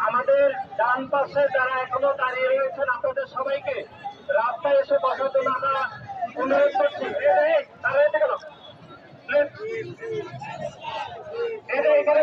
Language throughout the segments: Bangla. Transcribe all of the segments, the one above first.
আমাদের ডান পাশে যারা এখনও দাঁড়িয়ে রয়েছেন আপনাদের সবাইকে রাস্তায় এসে বসার জন্য আমরা অনুরোধ করছি। দাঁড়িয়ে গেল এখানে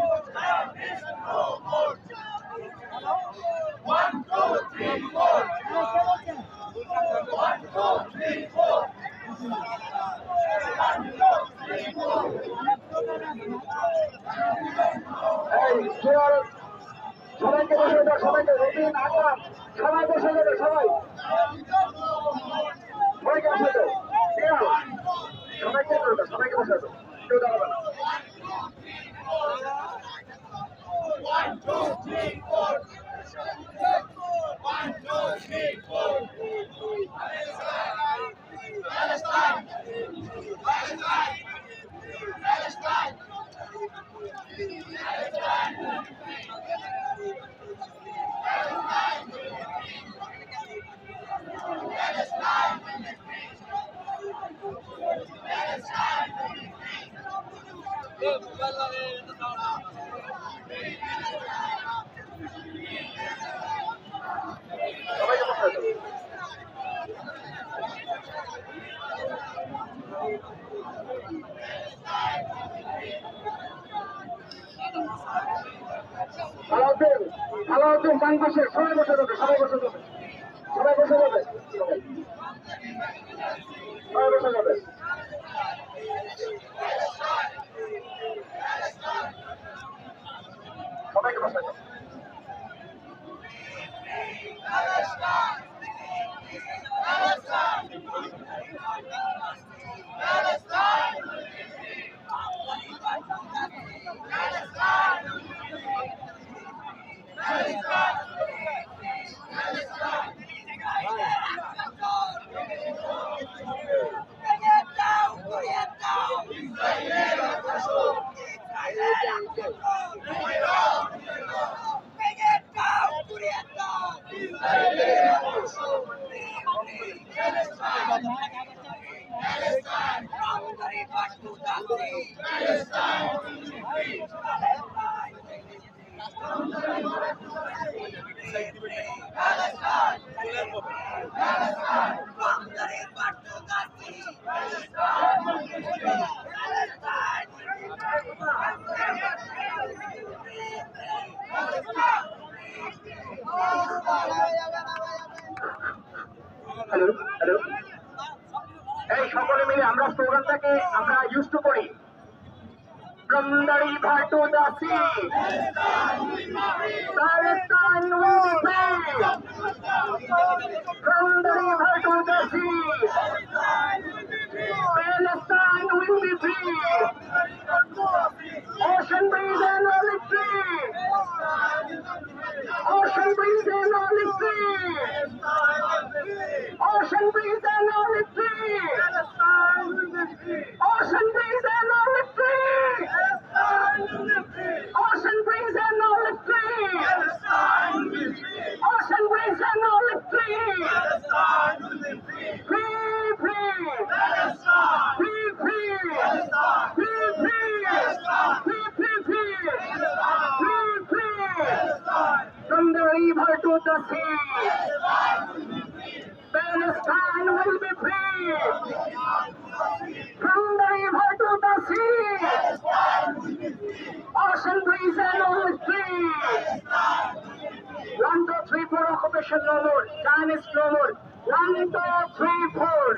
সবাইকে বসে দাও সবাইকে রবিন আকাম সবাই বসে যাবে সবাই সবাইকে বসে দাও সবাইকে সবাইকে বসে কেউ দাঁড়াবে না সবাইকে జై river to the sea. Palestine will be free. From the river to the sea. Ocean breeze and all is free. One, two, three, four, occupation no more. Time is no more. One, two, three, four.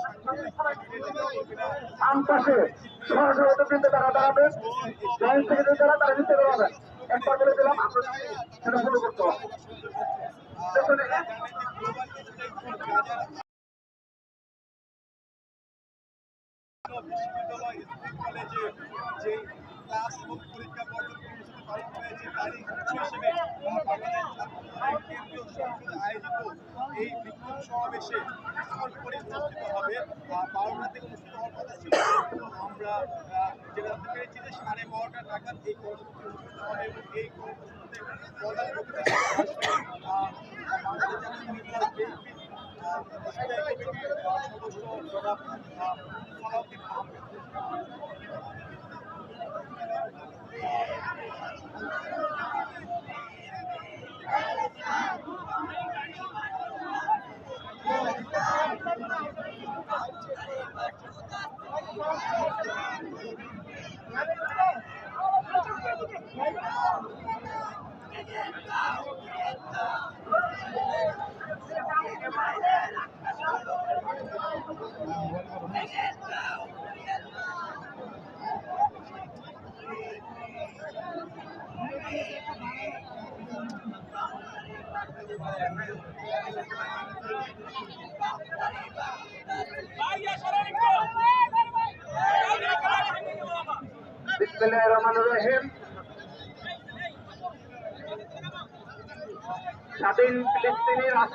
আম পাশে সহসভাপতি বৃন্দ তারা দাঁড়াবে। জয়েন্ট সেক্রেটারি যারা তারা নিতে পারবেন একবার বলে দিলাম আমরা সেটা করতে হবে বিশ্ববিদ্যালয় স্কুল কলেজে যে ক্লাস এবং পরীক্ষা পর্যন্ত কর্মসূচি পালন হয়েছে তারই অংশ হিসেবে আয়োজিত এই বিক্ষোভ সমাবেশে কিছুক্ষণ পরে অনুষ্ঠিত হবে বারোটা থেকে অনুষ্ঠিত হওয়ার কথা ছিল। আমরা যেটা পেরেছি যে সাড়ে বারোটা নাগাদ এই কর্মসূচি অনুষ্ঠিত হবে এবং এই কর্মসূচিতে প্রধান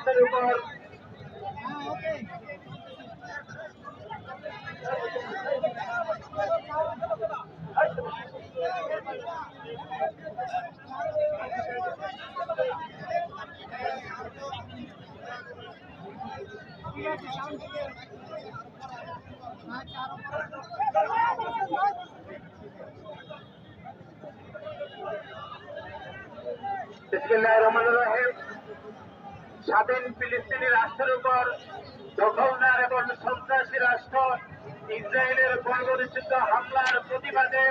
ফিলিস্তিনি রাষ্ট্রের উপর ইসরায়েলের পরিবর্তিত হামলার প্রতিবাদে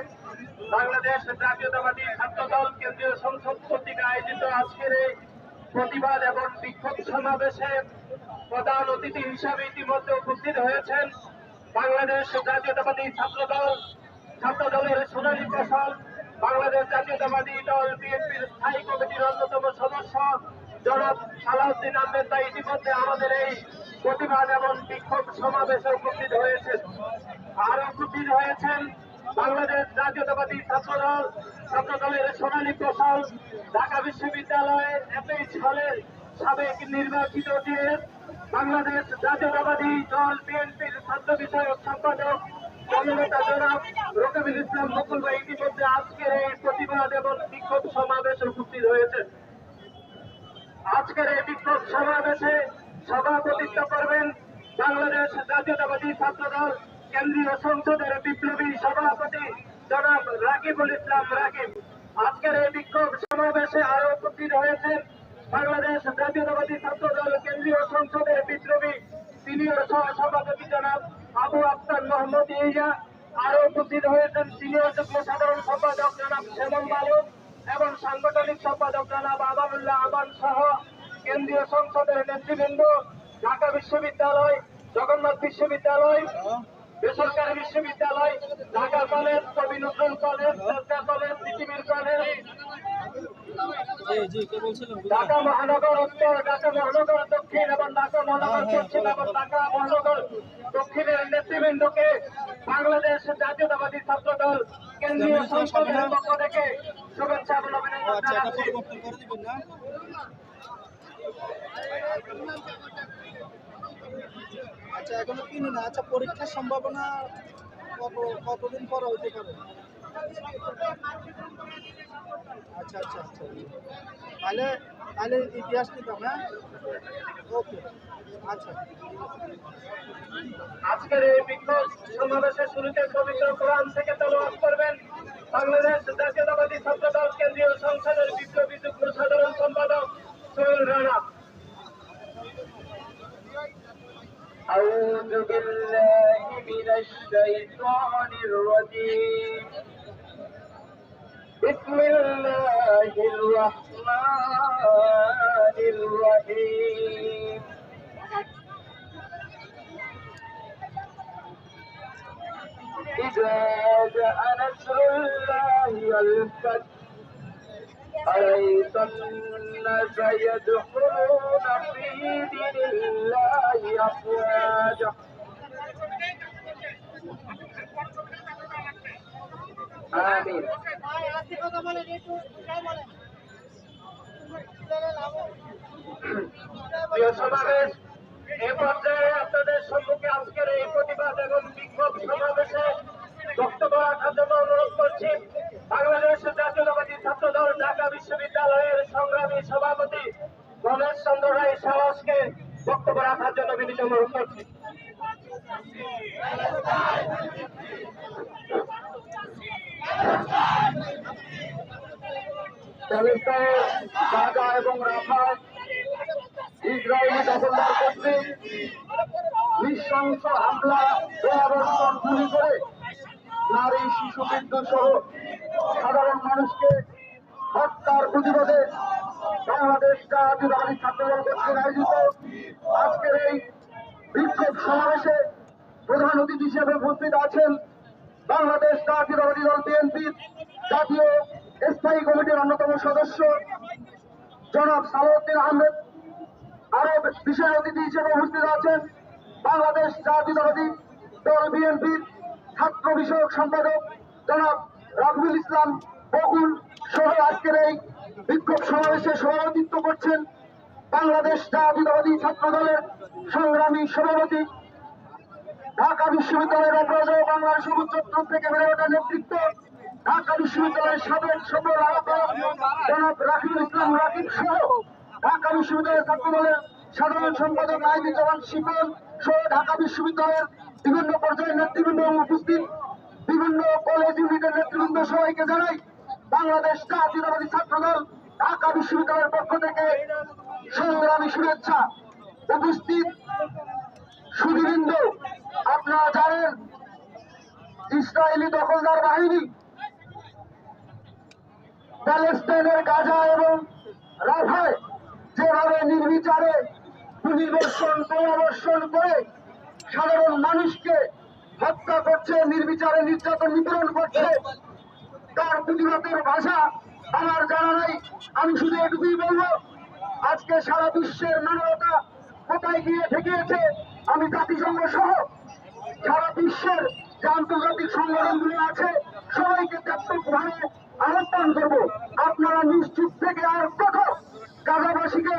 বাংলাদেশ জাতীয়তাবাদী ছাত্র দল কেন্দ্রীয় সংসদ কর্তৃক আয়োজিত আজকের এই প্রতিবাদ এবং বিক্ষোভ সমাবেশে প্রধান অতিথি হিসাবে ইতিমধ্যে উপস্থিত হয়েছেন বাংলাদেশ জাতীয়তাবাদী ছাত্র দল ছাত্র দলের সোনালী ফসল বাংলাদেশ জাতীয়তাবাদী দল, বিএনপির স্থায়ী কমিটির অন্যতম সদস্য জনাব সালাউদ্দিন আহমেদ। ইতিমধ্যে আমাদের এই প্রতিবাদ এবং বিক্ষোভ সমাবেশে উপস্থিত হয়েছেন আর উপস্থিত হয়েছেন বাংলাদেশ জাতীয়তাবাদী ছাত্র দল ছাত্র দলের সোনালী ফসল ঢাকা বিশ্ববিদ্যালয়ের এপিএইচ হলের সাবেক নির্বাচিত ডিএস বাংলাদেশ জাতীয়তাবাদী দল বিএনপির ছাত্র বিষয়ক সম্পাদক জননেতা জনাব রকিবুল ইসলাম মুকুল ভাই ইতিমধ্যে আজকের এই প্রতিবাদ এবং বিক্ষোভ সমাবেশে উপস্থিত হয়েছেন। আজকের এই বিক্ষোভ সমাবেশে সভাপতিত্ব করবেন বাংলাদেশ জাতীয়তাবাদী ছাত্রদল, কেন্দ্রীয় সংসদের বিপ্লবী সভাপতি জনাব রাকিবুল ইসলাম রাকিব। আজকের এই বিক্ষোভ সমাবেশে আরও উপস্থিত হয়েছেন বাংলাদেশ জাতীয়তাবাদী ছাত্রদল, কেন্দ্রীয় সংসদের বিপ্লবী সিনিয়র সহ সভাপতি জনাব আবু আফতার মোহাম্মদ ইয়া আরও উপস্থিত হয়েছেন সিনিয়র যুগ্ম সাধারণ সম্পাদক জনাব শ্যামল বালক এবং সাংগঠনিক সম্পাদক জনাব আবাবুল্লাহ আবান সহ কেন্দ্রীয় সংসদের নেতৃবৃন্দ ঢাকা বিশ্ববিদ্যালয় জগন্নাথ বিশ্ববিদ্যালয় বেসরকারি বিশ্ববিদ্যালয় Dhaka college Kabi Nazrul college college পৃথিবীর কলেজ ঢাকা মহানগর উত্তর ঢাকা মহানগর দক্ষিণ এবং ঢাকা মহানগর পশ্চিম এবং ঢাকা মহানগর দক্ষিণের নেতৃবৃন্দকে বাংলাদেশ জাতীয়তাবাদী ছাত্র দল কেন্দ্রীয় সংসদের পক্ষ থেকে শুভেচ্ছা এবং অভিনন্দন আচ্ছা জানাচ্ছি পরিবর্তন করে দিবেন না আচ্ছা এখনও কিনি না? আচ্ছা পরীক্ষার সম্ভাবনা কত, কতদিন পরে হইতে পারে? আচ্ছা আচ্ছা আচ্ছা। তাহলে তাহলে ইতিহাস নিতাম হ্যাঁ? ওকে আচ্ছা। আজকের এই বিক্ষোভ সমাবেশের শুরুতে পবিত্র কোরআন থেকে তেলাওয়াত করবেন বাংলাদেশ জাতীয়তাবাদী ছাত্র কেন্দ্রীয় সংসদের বিপ্লবী যুগ্ম সাধারণ সম্পাদক أعوذ بالله من الشيطان الرجيم. بسم الله الرحمن الرحيم. إذا جاء نصر الله والفتح أرأيت الناس يدخلون في دين الله أفواجا آمين প্রিয় সমাবেশ এ পর্যায়ে আপনাদের সম্মুখে আজকের এই প্রতিবাদ এবং বিক্ষোভ সমাবেশে বিনীত করছি করে নারী শিশু সহ সাধারণ মানুষকে হত্যার প্রতিবাদে বাংলাদেশ জাতীয়তাবাদী ছাত্রদল কর্তৃক আয়োজিত আজকের এই বিক্ষোভ সমাবেশে প্রধান অতিথি হিসেবে উপস্থিত আছেন বাংলাদেশ জাতীয়তাবাদী দল বিএনপির জাতীয় স্থায়ী কমিটির অন্যতম সদস্য জনাব সালাউদ্দিন আহমেদ। আরও বিশেষ অতিথি হিসেবে উপস্থিত আছেন বাংলাদেশ জাতীয়তাবাদী দল বিএনপির ছাত্র বিষয়ক সম্পাদক জনাব রাফুল ইসলাম বকুল সহ আজকের এই বিক্ষোভ সমাবেশে সভাপতিত্ব করছেন বাংলাদেশ জাতীয়তাবাদী ছাত্র দলের সংগ্রামী সভাপতি, ঢাকা বিশ্ববিদ্যালয়ের অপরাজয় বাংলার সবুজ চত্বর থেকে বেড়ে ওঠা নেতৃত্ব, ঢাকা বিশ্ববিদ্যালয়ের সাবেক সফল আহ্বায়ক জনাব রাকিবুল ইসলাম রাকিব সহ ঢাকা বিশ্ববিদ্যালয়ের ছাত্র দলের সাধারণ সম্পাদক আইনি জওয়ান শিপন সহ ঢাকা বিশ্ববিদ্যালয়ের বিভিন্ন পর্যায়ের নেতৃবৃন্দ উপস্থিত। বিভিন্ন কলেজ ইউনিটের নেতৃবৃন্দ সবাইকে জানাই, বাংলাদেশ জাতীয়তাবাদী ছাত্র দল ঢাকা বিশ্ববিদ্যালয়ের পক্ষ থেকে শুভেচ্ছা উপস্থিত সুদীবৃন্দ আপনারা জানেন, ইসরায়েলি দখলদার বাহিনী প্যালেস্টাইনের গাজা এবং রাফায় যেভাবে নির্বিচারে পুনর্বর্ষণ পুনর্বর্ষণ করে সাধারণ মানুষকে হত্যা করছে, নির্বিচারে নির্যাতন নিপীড়ন করছে, তার প্রতিবাদের ভাষা আমার জানা নাই। আমি শুধু এটুকুই বলব আজকে সারা বিশ্বের মানবতা কোথায় গিয়ে ঠেকিয়েছে? আমি জাতিসংঘ সহ সারা বিশ্বের যে আন্তর্জাতিক সংগঠনগুলো আছে, সবাইকে ব্যাপকভাবে আহ্বান করব। আপনারা নিশ্চিত থেকে আর কত গাজাবাসীকে,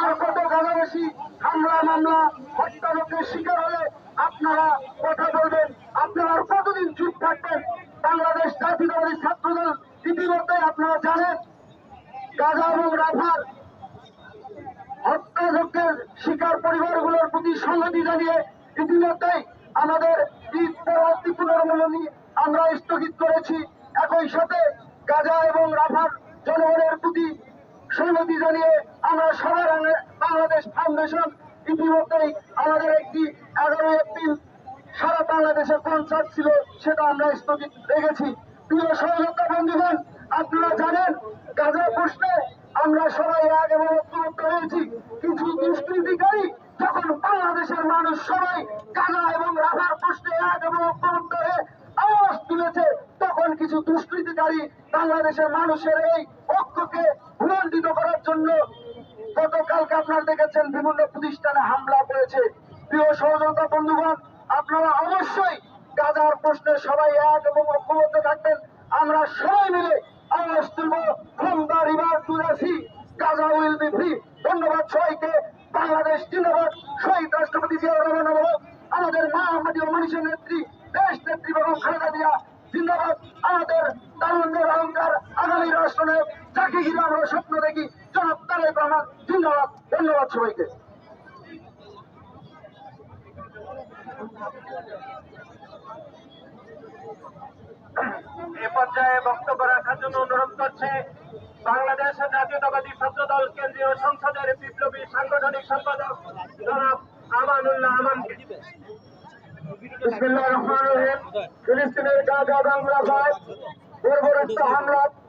আর কত গাজাবাসী হামলা, মামলা হত্যারোপের শিকার হলে আপনারা কথা বলবেন? আপনারা কতদিন চুপ থাকবেন? বাংলাদেশ জাতীয়তাবাদী ছাত্রদল ইতিমধ্যে আপনারা জানেন গাজা এবং রাফার হত্যাযজ্ঞের শিকার পরিবারগুলোর প্রতি সংহতি জানিয়ে ইতিমধ্যেই আমাদের ঈদ পরবর্তী পুনর্মূলনী আমরা স্থগিত করেছি। একই সাথে গাজা এবং রাফার জনগণের প্রতি সংহতি জানিয়ে আমরা সবার বাংলাদেশ ফাউন্ডেশন ইতিমধ্যেই আমাদের একটি এগারো এপ্রিল সারা বাংলাদেশে কনসার্ট ছিল, সেটা আমরা স্থগিত রেখেছি। প্রিয় সহযোগিতা বন্ধুগণ আপনারা জানেন, গাজা প্রশ্নে আমরা সবাই এক এবং হয়েছি কিছু দুষ্কৃতিকারী যখন বাংলাদেশের মানুষ সবাই গাজা এবং রাভার প্রশ্নে এক এবং ঐক্যবদ্ধ হয়ে আওয়াজ তুলেছে, তখন কিছু দুষ্কৃতিকারী বাংলাদেশের মানুষের এই ঐক্যকে ভুলণ্ডিত করার জন্য গতকালকে আপনারা দেখেছেন বিভিন্ন প্রতিষ্ঠানে হামলা করেছে। প্রিয় সহযোগিতা বন্ধুগণ, আপনারা অবশ্যই গাজার প্রশ্নে সবাই এক এবং ঐক্যবদ্ধ থাকবেন। আমরা সবাই মিলে আওয়াজ তুলব ফ্রম দ্য রিভার টু ধন্যবাদ সবাইকে। বাংলাদেশ জিন্দাবাদ। শহীদ রাষ্ট্রপতি জিয়াউর রহমান আমাদের মা আমাদের মানুষের নেত্রী, দেশ নেত্রী বেগম খালেদা জিয়া, জিন্দাবাদ। আমাদের তারুণ্যের অহংকার আগামী রাষ্ট্রনায়ক যাকে ঘিরে স্বপ্ন দেখি। জনাব তারেক রহমান, জিন্দাবাদ। ধন্যবাদ সবাইকে। এ পর্যায়ে বক্তব্য রাখার জন্য অনুরোধ করছে, বাংলাদেশ জাতীয়তাবাদী ছাত্র দল কেন্দ্রীয় সংসদের বিপ্লবী সাংগঠনিক সম্পাদক জনাব আমানুল্লাহ আমানকে। ফিলিস্তিনের গাজা বাংলা ভাই বর্বরোচিত হামলা।